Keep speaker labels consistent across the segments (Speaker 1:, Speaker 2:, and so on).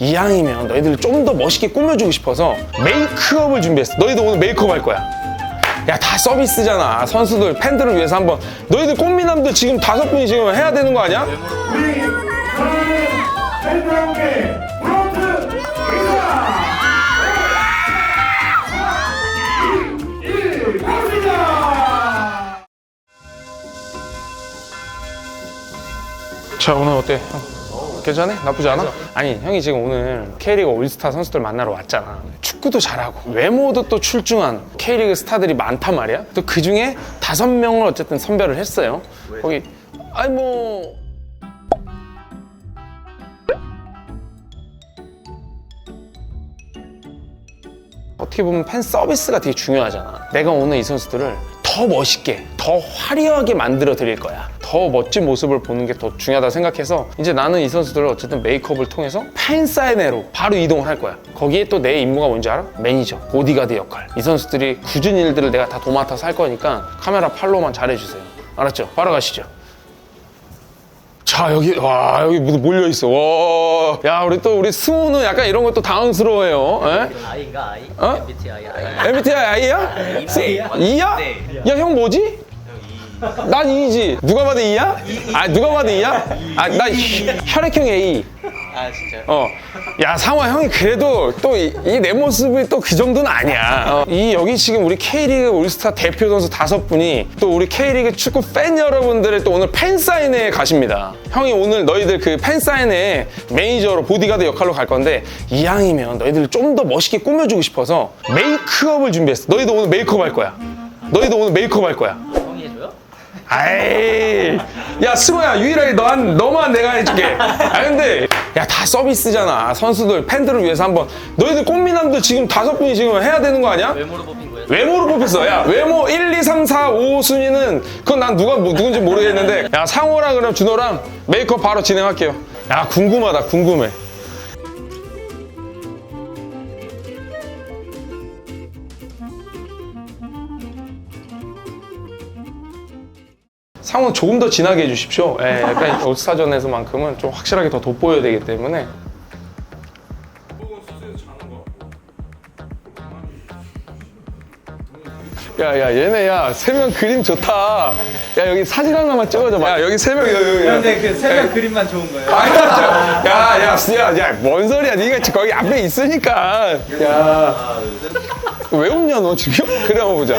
Speaker 1: 이왕이면 너희들 좀더 멋있게 꾸며주고 싶어서 메이크업을 준비했어. 너희들 오늘 메이크업 할 거야. 야, 다 서비스잖아. 선수들, 팬들을 위해서 한번. 너희들 꽃미남들 지금 다섯 분이 지금 해야 되는 거 아니야? 자, 오늘 어때? 형? 괜찮아? 나쁘지 않아? 아니, 형이 지금 오늘 K리그 올스타 선수들 만나러 왔잖아. 축구도 잘하고, 외모도 또 출중한 K리그 스타들이 많단 말이야. 또 그 중에 다섯 명을 어쨌든 선별을 했어요. 거기, 아니 뭐. 어떻게 보면 팬 서비스가 되게 중요하잖아. 내가 오늘 이 선수들을 더 멋있게, 더 화려하게 만들어 드릴 거야. 더 멋진 모습을 보는 게 더 중요하다 생각해서 이제 나는 이 선수들을 어쨌든 메이크업을 통해서 팬 사인회로 바로 이동을 할 거야. 거기에 또 내 임무가 뭔지 알아? 매니저, 보디가드 역할. 이 선수들이 굳은 일들을 내가 다 도맡아서 할 거니까 카메라 팔로우만 잘해주세요. 알았죠? 바로 가시죠. 자 여기 와 여기 모두 몰려 있어. 와, 야 우리 또 우리 승우는 약간 이런 것도 당황스러워해요. 에?
Speaker 2: 아이가 아이?
Speaker 1: 어?
Speaker 2: MBTI 아이?
Speaker 1: MBTI I야?
Speaker 2: I야?
Speaker 1: 이야?
Speaker 2: 네.
Speaker 1: 야형 뭐지? 난 E지. 누가 봐도 E야? 아 누가 봐도 E야? 아나 혈액형 A.
Speaker 2: 아 진짜요?
Speaker 1: 어. 야 상화 형이 그래도 또 이 내 모습이 또 그 정도는 아니야. 어. 이 여기 지금 우리 K리그 올스타 대표 선수 다섯 분이 또 우리 K리그 축구 팬 여러분들의 또 오늘 팬 사인회에 가십니다. 형이 오늘 너희들 그 팬 사인회 매니저로 보디가드 역할로 갈 건데 이왕이면 너희들 좀 더 멋있게 꾸며주고 싶어서 메이크업을 준비했어. 너희도 오늘 메이크업 할 거야. 너희도 오늘 메이크업 할 거야. 아이, 야 승호야 유일하게 너한 너만 내가 해줄게. 아 근데 야 다 서비스잖아. 선수들 팬들을 위해서 한 번 너희들 꽃미남들 지금 다섯 분이 지금 해야 되는 거 아니야?
Speaker 2: 외모로 뽑힌 거예요?
Speaker 1: 외모로 뽑혔어. 야 외모 1, 2, 3, 4, 5 순위는 그건 난 누가 뭐- 누군지 모르겠는데 야 상호랑 그럼 준호랑 메이크업 바로 진행할게요. 야 궁금하다 궁금해. 상호는 조금 더 진하게 해주십시오. 예, 약간 올스타전에서만큼은 좀 확실하게 더 돋보여야 되기 때문에. 야, 야, 얘네, 야, 세 명 그림 좋다. 야, 여기 사진 하나만 찍어줘 봐. 야, 여기 세 명, 여기, 여기.
Speaker 3: 근데 그 세명 그림만 좋은 거예요.
Speaker 1: 아, 야, 야, 야, 야, 야, 뭔 소리야. 네가 지금 거기 앞에 있으니까. 야. 왜 웃냐, 너 지금? 그래, 한번 보자.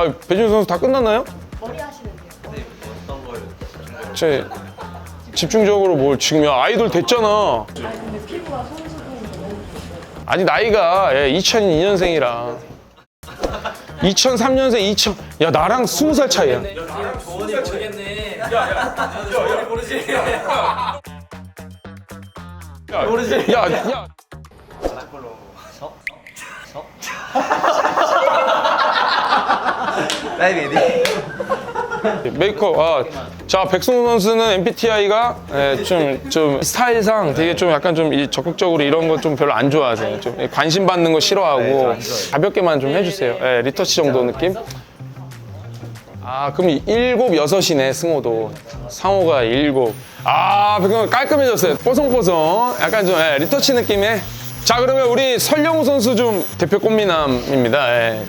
Speaker 1: 아, 배준 선수 다 끝났나요?
Speaker 4: 머리 하시는데요.
Speaker 2: 어떤 걸?
Speaker 1: 제 집중적으로 뭘 지금 야 아이돌 됐잖아.
Speaker 4: 아니 근데 피부가 너무
Speaker 1: 아니 나이가 예, 2002년생이라 2003년생 2000. 야 나랑 20살 차이야.
Speaker 2: 조언이 모르겠네. 조언이 모르지.
Speaker 1: 야, 야.
Speaker 2: 나이베이비.
Speaker 1: 메이크업. 아, 자 백승우 선수는 MBTI가 좀, 좀 스타일상 되게 좀 약간 좀 이 적극적으로 이런 거 좀 별로 안 좋아하세요. 좀 관심 받는 거 싫어하고 가볍게만 좀 해주세요. 예, 리터치 정도 느낌. 아 그럼 이 일곱 여섯이네 승호도 상호가 일곱. 아 백승우 깔끔해졌어요. 뽀송뽀송. 약간 좀 예, 리터치 느낌의. 자 그러면 우리 설영우 선수 좀 대표 꽃미남입니다. 예.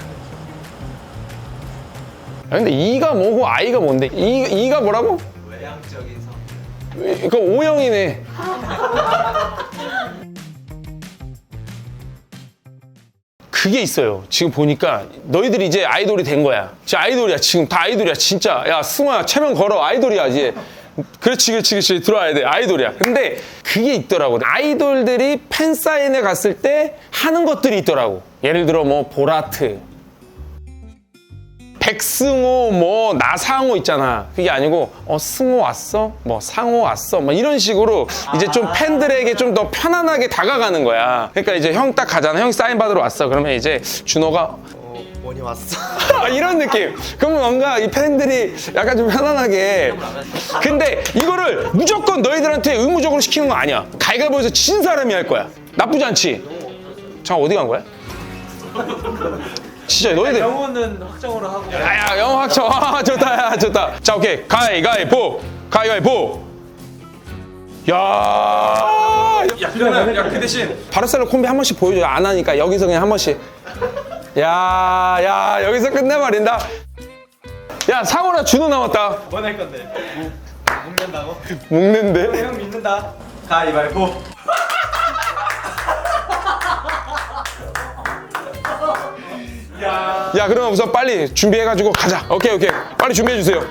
Speaker 1: 아, 근데 E가 뭐고 I가 뭔데? E, E가 뭐라고?
Speaker 2: 외향적인 성.
Speaker 1: 이거 O형이네. 그게 있어요. 지금 보니까 너희들이 이제 아이돌이 된 거야. 진짜 아이돌이야. 지금 다 아이돌이야. 진짜. 야, 승호야, 체면 걸어. 아이돌이야, 이제. 그렇지, 그렇지, 그렇지. 들어와야 돼. 아이돌이야. 근데 그게 있더라고. 아이돌들이 팬사인회 갔을 때 하는 것들이 있더라고. 예를 들어, 뭐, 보라트, 백승호 뭐 나상호 있잖아. 그게 아니고 어 승호 왔어? 뭐 상호 왔어? 뭐 이런 식으로 이제 좀 팬들에게 좀 더 편안하게 다가가는 거야. 그러니까 이제 형 딱 가잖아. 형 사인 받으러 왔어. 그러면 이제 준호가
Speaker 2: 원이 왔어.
Speaker 1: 아, 이런 느낌. 그러면 뭔가 이 팬들이 약간 좀 편안하게. 근데 이거를 무조건 너희들한테 의무적으로 시키는 거 아니야. 가위가위보에서 진 사람이 할 거야. 나쁘지 않지? 자 어디 간 거야? 진짜 너희들
Speaker 3: 영호는 확정으로 하고
Speaker 1: 야야 영어 학점 아, 좋다 야 좋다 자 오케이 가위가위보 가위가위보 야, 야, 그러면 야, 그 대신 바르셀로 콤비 한 번씩 보여줘. 안 하니까 여기서 그냥 한 번씩. 야, 야, 여기서 끝내버린다. 야, 상호나 준호 남았다.
Speaker 3: 뭐낼 건데? 묵는다고?
Speaker 1: 먹는데?
Speaker 3: 형 믿는다. 가위바위보.
Speaker 1: 야, 그러면 우선 빨리 준비해가지고 가자. 오케이, 오케이. 빨리 준비해주세요.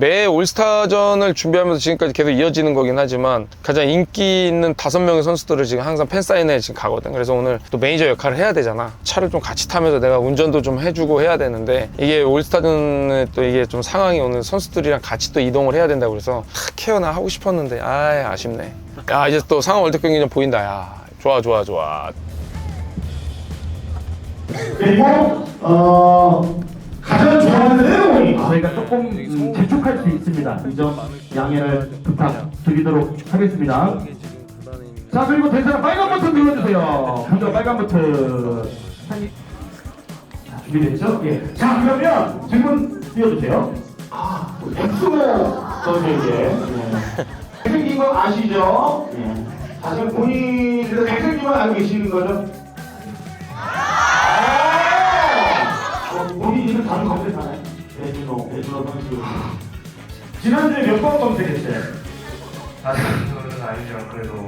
Speaker 1: 매 올스타전을 준비하면서 지금까지 계속 이어지는 거긴 하지만 가장 인기 있는 다섯 명의 선수들을 지금 항상 팬사인회 지금 가거든. 그래서 오늘 또 매니저 역할을 해야 되잖아. 차를 좀 같이 타면서 내가 운전도 좀 해주고 해야 되는데 이게 올스타전에 또 이게 좀 상황이 오늘 선수들이랑 같이 또 이동을 해야 된다고 그래서 탁 케어나 하고 싶었는데 아 아쉽네. 야 이제 또 상황 월드 경기장 보인다. 야 좋아 좋아 좋아.
Speaker 5: 그리고 어 가장 좋아하는 내용이 저희가 조금 음, 재촉할 수 있습니다. 이 점 양해를 부탁드리도록 하겠습니다. 자 그리고 대사는 빨간 버튼 눌러주세요. 먼저 빨간 버튼. 자, 준비됐죠? 예. 자 그러면 질문 띄워주세요. 아, 백승호 선수에게 예. 잘생긴 거 아시죠? 예. 사실 본인 그래도 잘생긴 건 알고 계시는 거죠? 다른 검색하나요? 배준호, 배준호 선수. 지난주에 몇 번 검색했어요?
Speaker 6: 아직은 아니지만 그래도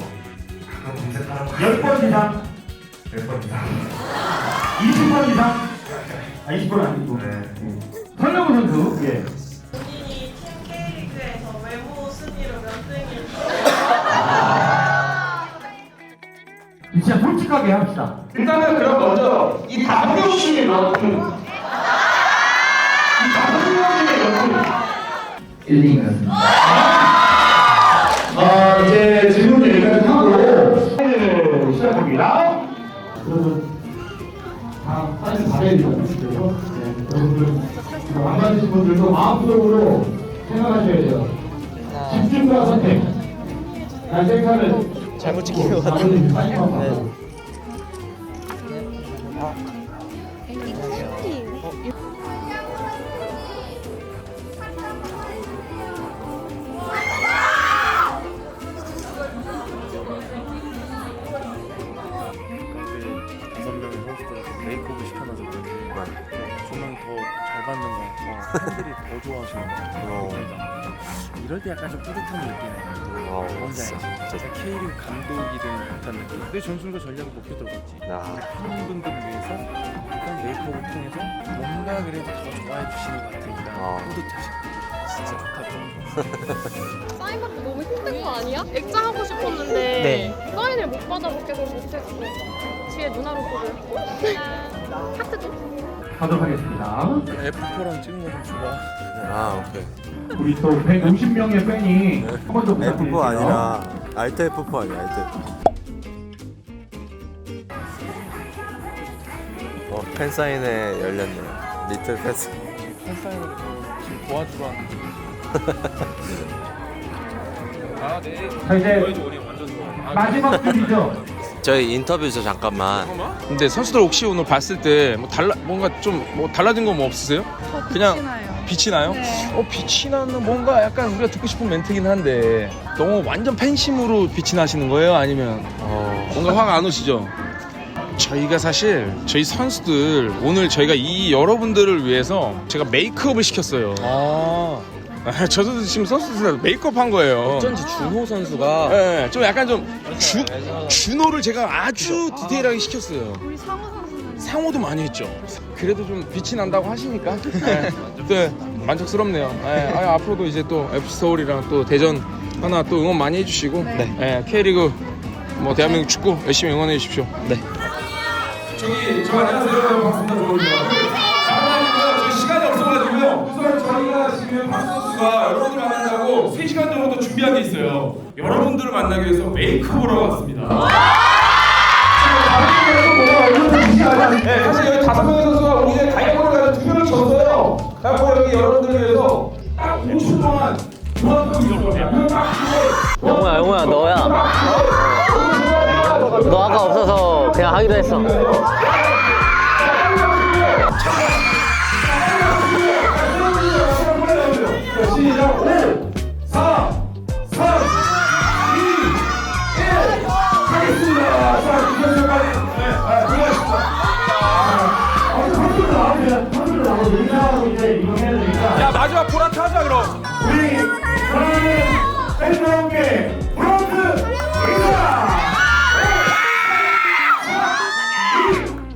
Speaker 6: 가끔 검색하는
Speaker 5: 거열번 이상?
Speaker 6: 몇번 이상
Speaker 5: 20번 이상? 아, 20번 아니고.
Speaker 6: 네.
Speaker 5: 설명우 선수, 예.
Speaker 7: 본인이 팀 K리그에서 외모 순위로 몇
Speaker 5: 진짜 솔직하게 합시다. 일단은 그럼 먼저 이 중에 몇 분? 1등이었습니다. 어, 이제 질문 여기까지 하고 사인을 시작합니다. 그러면 다 사인 받아야 되잖아요. 그래서 네, 여러분들 안 받으신 분들도 마음속으로 생각하셔야 돼요. 집중과 선택. 난 생각을
Speaker 2: 잘못 찍힌 것
Speaker 5: 같은데.
Speaker 8: 더 잘 받는 거 어, 팬들이 더 좋아하시는 것 같아요. 그러니까 이럴 때 약간 좀 뿌듯함을 느끼네요. 뭔지 알지? 진짜 K리그 감독이든 듯한 느낌. 내 전술과 전략을 목표 들어갔지. 우리 팬분들을 위해서 약간 메이크업을 통해서 뭔가 그래도 더 좋아해 주시는 것 같으니까 뿌듯하시고 진짜 좋다.
Speaker 4: 사인 받기 너무 힘든 거 아니야? 액자하고 싶었는데
Speaker 2: 네.
Speaker 4: 사인을 못 받아먹게 서 못했어. 뒤에 누나로 보고. 하트 좀.
Speaker 5: 하도록 하겠습니다.
Speaker 8: F4랑 찍은 거좀 줘봐.
Speaker 9: 아 오케이
Speaker 5: 우리 또 150명의 팬이 한 번 더 부탁드릴게요.
Speaker 9: F4 아니라 알트 F4 아니야 알트 어 팬사인회 열렸네요 리틀 팬스
Speaker 8: 팬사인을 지금 도와주러 왔는데. 아, 네.
Speaker 5: 자 이제
Speaker 8: 우리 완전 좋아.
Speaker 5: 마지막 줄이죠.
Speaker 9: 저희 인터뷰죠 잠깐만
Speaker 1: 근데 선수들 혹시 오늘 봤을 때 뭐 달라 뭔가 좀 뭐 달라진 거 뭐 없으세요? 그냥 빛이 나요. 어 빛이 나는 뭔가 약간 우리가 듣고 싶은 멘트긴 한데 너무 완전 팬심으로 빛이 나시는 거예요? 아니면 어, 뭔가 화가 안 오시죠? 저희가 사실 저희 선수들 오늘 저희가 이 여러분들을 위해서 제가 메이크업을 시켰어요.
Speaker 2: 아
Speaker 1: 아, 저도 지금 선수들 메이크업 한 거예요.
Speaker 2: 어쩐지 준호 선수가
Speaker 1: 네, 좀 약간 좀 주, 준호를 제가 아주 디테일하게 시켰어요.
Speaker 4: 우리 상호 선수는
Speaker 1: 상호도 많이 했죠. 그래도 좀 빛이 난다고 하시니까 네, 네, 만족스럽네요. 네, 아, 앞으로도 이제 또 FC 서울이랑 또 대전 하나 또 응원 많이 해주시고 네. K리그 뭐 대한민국 축구 열심히 응원해 주십시오. 네.
Speaker 5: 저기 저 안녕하세요 반갑습니다. 3시간 정도 준비한 게 있어요. 여러분들을 만나기 위해서 메이크업을 하고 왔습니다. 네, 사실 여기 다섯 명의 선수가 우리 다이아몬드 가서 두 명을 졌어요. 그래서 여기 여러분들을 위해서 딱 5초 동안
Speaker 2: 영호야 영호야 너야 너 아까 없어서 그냥 하기로 했어
Speaker 5: 시작
Speaker 3: 자 보라트 하자 그럼
Speaker 5: 우리 팬과 함께 브론즈 인사!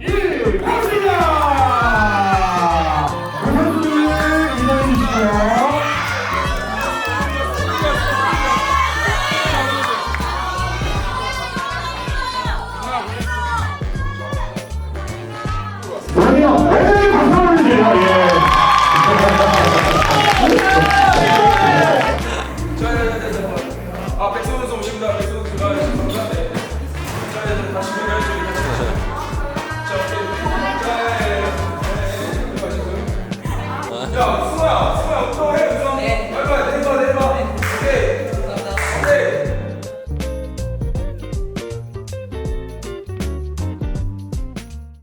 Speaker 5: 1, 고맙습니다! 그 선수들 인사해 주시고요. 그러면
Speaker 1: 아 백승